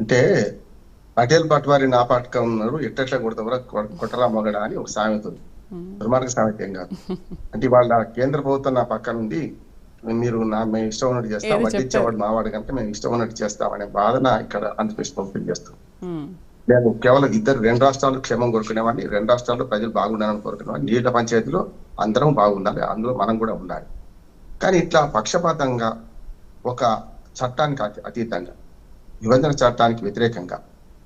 అంటే పటేల్ పట్వారి నా పాటక ఉన్నారు ఎట్టెట్లా కొడతావరా కొట్టరా మొగడ అని ఒక సామెత ఉంది. దుర్మార్గ సామెత ఏం కాదు. అంటే వాళ్ళ కేంద్ర ప్రభుత్వం నా పక్కన ఉంది మీరు నా మేము ఇష్టం ఉన్నట్టు చేస్తాం వడ్డించేవాడు మావాడు కనుక మేము ఇష్టం ఉన్నట్టు చేస్తాం అనే బాధన ఇక్కడ ఆంధ్రప్రదేశ్ ప్రభుత్వం చేస్తాం నేను కేవలం ఇద్దరు రెండు రాష్ట్రాలు క్షేమం కోరుకునేవాడిని రెండు రాష్ట్రాల్లో ప్రజలు బాగుండాలని కోరుకునేవాడిని నీళ్ళ పంచాయతీలో అందరం బాగుండాలి అందులో మనం కూడా ఉండాలి. కానీ ఇట్లా పక్షపాతంగా ఒక చట్టానికి అతి- అతీతంగా విభజన చట్టానికి వ్యతిరేకంగా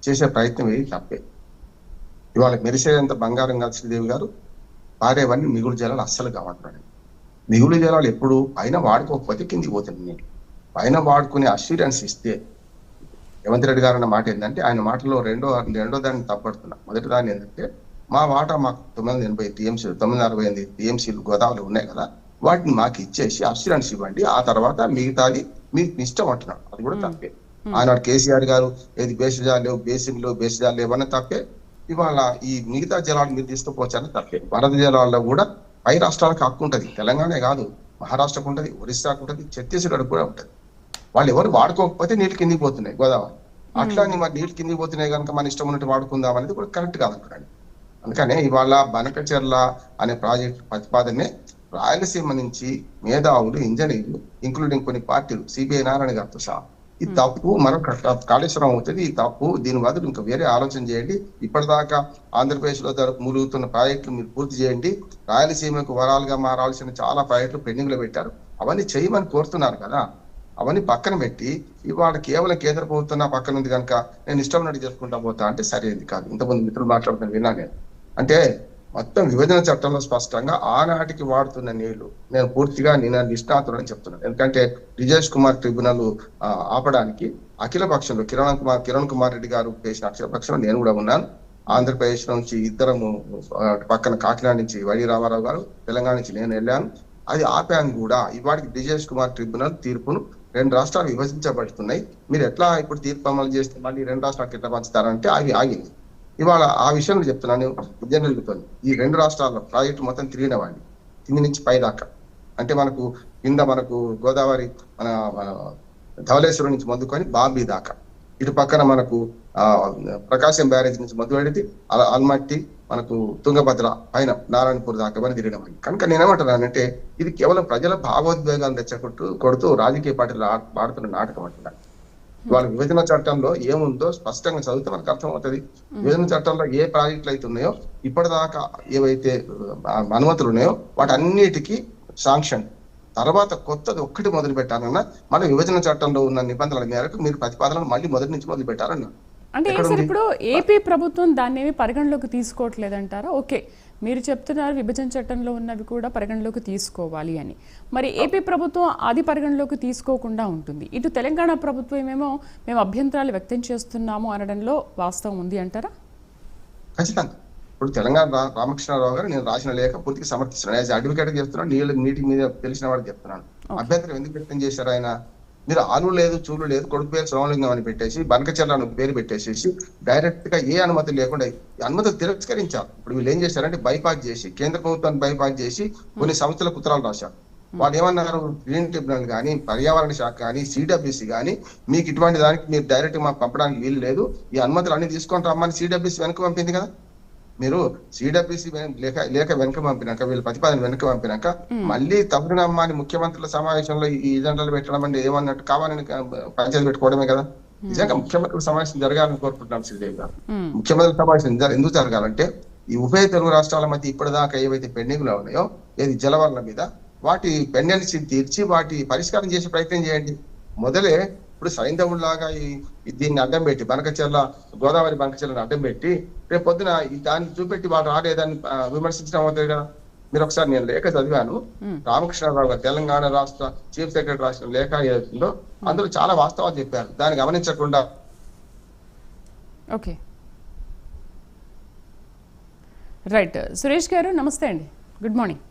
చేసే ప్రయత్నం ఏది తప్పే. ఇవాళ మెరిసేంత బంగారం కాదు శ్రీదేవి గారు పారేవన్నీ మిగులు జలాలు అస్సలు కావంటున్నాడు మిగులు జలాలు ఎప్పుడు పైన వాడుకోకపోతే కిందికి పోతుంది నీళ్ళు పైన వాడుకునే అష్యూరెన్స్ ఇస్తే రేవంత్ రెడ్డి గారు అన్న మాట ఏంటంటే ఆయన మాటలో రెండో రెండో దాన్ని తప్పడుతున్నా. మొదటి దాన్ని ఏంటంటే మా వాటా మాకు తొమ్మిది వందల ఎనభై టీఎంసీలు తొమ్మిది వందల అరవై ఎనిమిది టీఎంసీలు గోదావరి ఉన్నాయి కదా వాటిని మాకు ఇచ్చేసి అష్యూరెన్స్ ఇవ్వండి. ఆ తర్వాత మిగతాది మీకు ఇష్టం అంటున్నాడు. అది కూడా తప్పే. ఆనాడు కేసీఆర్ గారు ఏది బేసిజాలు లేవు బేసిన్లు బేసిజాలు లేవన్న తప్పే. ఇవాళ ఈ మిగతా జలాలు మీరు తీసుకుపోవచ్చని తప్పే. వరద జలాల్లో కూడా పై రాష్ట్రాలకు హక్కు ఉంటది. తెలంగాణ కాదు మహారాష్ట్రకు ఉంటది ఒరిస్సాకు ఉంటది ఛత్తీస్గఢ్ కూడా ఉంటది. వాళ్ళు ఎవరు వాడుకోకపోతే నీళ్ళు కిందికి పోతున్నాయి గోదావరి. అట్లా అని మరి నీళ్ళు కిందికి పోతున్నాయి కనుక మన ఇష్టం ఉన్నట్టు వాడుకుందాం అనేది కూడా కరెక్ట్ కాదు అనుకోండి. అందుకనే ఇవాళ బనకచెర్ల అనే ప్రాజెక్ట్ ప్రతిపాదనే రాయలసీమ నుంచి మేధావులు ఇంజనీర్లు ఇంక్లూడింగ్ కొన్ని పార్టీలు సిబిఐ నారాయణ గారితో సహా ఈ తప్పు మరొక కాళేశ్వరం అవుతుంది ఈ తప్పు దీని బదులు ఇంకా వేరే ఆలోచన చేయండి. ఇప్పటిదాకా ఆంధ్రప్రదేశ్లో మురుగుతున్న ప్రాజెక్టులు మీరు పూర్తి చేయండి. రాయలసీమకు వరాలుగా మారాల్సిన చాలా ప్రాజెక్టులు పెండింగ్లో పెట్టారు. అవన్నీ చేయమని కోరుతున్నారు కదా. అవన్నీ పక్కన పెట్టి ఇవాళ కేవలం కేంద్ర ప్రభుత్వం నా పక్కన ఉంది కనుక నేను ఇష్టం ఉన్నట్టు చేసుకుంటా పోతా అంటే సరైనది కాదు. ఇంతమంది మిత్రులు మాట్లాడుతున్న విన్నా నేను. అంటే మొత్తం విభజన చట్టంలో స్పష్టంగా ఆనాటికి వాడుతున్న నీళ్ళు నేను పూర్తిగా నేను నిష్ణాతుడని చెప్తున్నాను. ఎందుకంటే విజేష్ కుమార్ ట్రిబ్యునల్ ఆపడానికి అఖిల పక్షంలో కిరణ్ కుమార్ కిరణ్ కుమార్ రెడ్డి గారు చేసిన అఖిల పక్షంలో నేను కూడా ఉన్నాను. ఆంధ్రప్రదేశ్ నుంచి ఇద్దరము పక్కన కాకినాడ నుంచి వైడి రామారావు గారు తెలంగాణ నుంచి నేను వెళ్ళాను. అది ఆపాను కూడా ఇవాటికి బ్రిజేష్ కుమార్ ట్రిబ్యునల్ తీర్పును రెండు రాష్ట్రాలు విభజించబడుతున్నాయి. మీరు ఎట్లా ఇప్పుడు తీర్పు అమలు చేస్తే మళ్ళీ రెండు రాష్ట్రాలకు ఎట్లా పంచుతారంటే అవి ఆగింది. ఇవాళ ఆ విషయంలో చెప్తున్నాను జర్నలిగుతుంది ఈ రెండు రాష్ట్రాల్లో ప్రాజెక్టు మొత్తం తిరిగిన వాడిని కింది నుంచి పై దాకా. అంటే మనకు కింద మనకు గోదావరి మన ధవలేశ్వరం ధవళేశ్వరం నుంచి మొదలుకొని బాంబీ దాకా. ఇటు పక్కన మనకు ఆ ప్రకాశం బ్యారేజ్ నుంచి మొదలుపెడితే అలా అల్మట్టి మనకు తుంగభద్ర పైన నారాయణపూర్ దాకా మనం తిరగడం అయింది. కనుక నేనేమంటున్నానంటే ఇది కేవలం ప్రజల భావోద్వేగాలు తెచ్చకొట్టు కొడుతూ రాజకీయ పార్టీలు ఆడుతున్న నాటకం అంటున్నాను వాళ్ళ విభజన చట్టంలో ఏముందో స్పష్టంగా చదివితే మనకు అర్థమవుతుంది. విభజన చట్టంలో ఏ ప్రాజెక్టులు అయితే ఉన్నాయో ఇప్పటిదాకా ఏవైతే అనుమతులు ఉన్నాయో వాటన్నిటికీ శాంక్షన్. తర్వాత కొత్తది ఒక్కటి మొదలు పెట్టాలన్నా మన విభజన చట్టంలో ఉన్న నిబంధనల మేరకు మీరు ప్రతిపాదనలు మళ్ళీ మొదటి నుంచి మొదలు పెట్టారన్నా అంటే? ఇప్పుడు ఏపీ ప్రభుత్వం దాన్ని ఏమి పరిగణలోకి తీసుకోవట్లేదంటారా? ఓకే. మీరు చెప్తున్నారు విభజన చట్టంలో ఉన్నవి కూడా పరిగణలోకి తీసుకోవాలి అని. మరి ఏపీ ప్రభుత్వం అది పరిగణలోకి తీసుకోకుండా ఉంటుంది. ఇటు తెలంగాణ ప్రభుత్వం ఏమో మేము అభ్యంతరాలు వ్యక్తం చేస్తున్నాము అనడంలో వాస్తవం ఉంది అంటారా? ఖచ్చితంగా. ఇప్పుడు తెలంగాణ రామకృష్ణారావు గారు నేను రాసిన లేఖ పూర్తిగా సమర్థిస్తున్నాను. యాజ్ అడ్వకేట్ చెప్తున్నాను నీళ్ళు నీటి మీద తెలిసిన వాడికి చెప్తున్నాను. అభ్యంతరం ఎందుకు వ్యక్తం చేశారు ఆయన? మీరు ఆలు లేదు చూలు లేదు కొడుకు పేరు సోమలింగం అని పెట్టేసి బనకచర్ల అని పేరు పెట్టేసేసి డైరెక్ట్గా ఏ అనుమతి లేకుండా అనుమతి తిరస్కరించారు. ఇప్పుడు వీళ్ళు ఏం చేశారంటే బైపాస్ చేసి కేంద్ర ప్రభుత్వాన్ని బైపాస్ చేసి కొన్ని సంస్థలకు ఉత్తరాలు రాశారు. వాళ్ళు ఏమన్నారు? గ్రీన్ ట్రిబ్యునల్ కానీ పర్యావరణ శాఖ కానీ సిడబ్ల్యూసి కానీ మీకు ఇటువంటి దానికి మీరు డైరెక్ట్ మాకు పంపడానికి వీలు లేదు. ఈ అనుమతులు అన్ని తీసుకొని రమ్మని సిడబ్ల్యూసి వెనక పంపింది కదా. మీరు సిడబ్ల్యూసి లేఖ లేఖ వెనక పంపినాక వీళ్ళ ప్రతిపాదన వెనక పంపినాక మళ్ళీ తప్పునమ్మా అని ముఖ్యమంత్రుల సమావేశంలో ఈ ఎజెండాలు పెట్టడం అంటే ఏమన్నట్టు కావాలని పంచాయతీ పెట్టుకోవడమే కదా? నిజంగా ముఖ్యమంత్రుల సమావేశం జరగాలని కోరుకుంటున్నాం శ్రీదేవి గారు మ్మ్. ముఖ్యమంత్రి సమావేశం ఎందుకు జరగాలంటే ఈ ఉభయ తెలుగు రాష్ట్రాల మధ్య ఇప్పటిదాకా ఏవైతే పెండింగ్లో ఉన్నాయో ఏది జలవనరుల మీద వాటి పెండెన్సీ తీర్చి వాటి పరిష్కారం చేసే ప్రయత్నం చేయండి. మొదలే ఇప్పుడు సైంధవులాగా ఈ ఈ దీన్ని అడ్డం పెట్టి బనకచెర్ల గోదావరి బనకచెర్లను అడ్డం పెట్టి రేపు పొద్దున ఈ దాన్ని చూపెట్టి వాడు రాలేదని ఆ, విమర్శించడం అవుతుంది కదా? మీరు ఒకసారి నేను లేఖ చదివాను. రామకృష్ణరావు గారు తెలంగాణ రాష్ట్ర చీఫ్ సెక్రటరీ రాసిన లేఖ ఏదైతుందో అందులో చాలా వాస్తవాలు చెప్పారు. దాన్ని గమనించకుండా ఓకే. రైట్. సురేష్ గారు నమస్తే అండి. Good morning.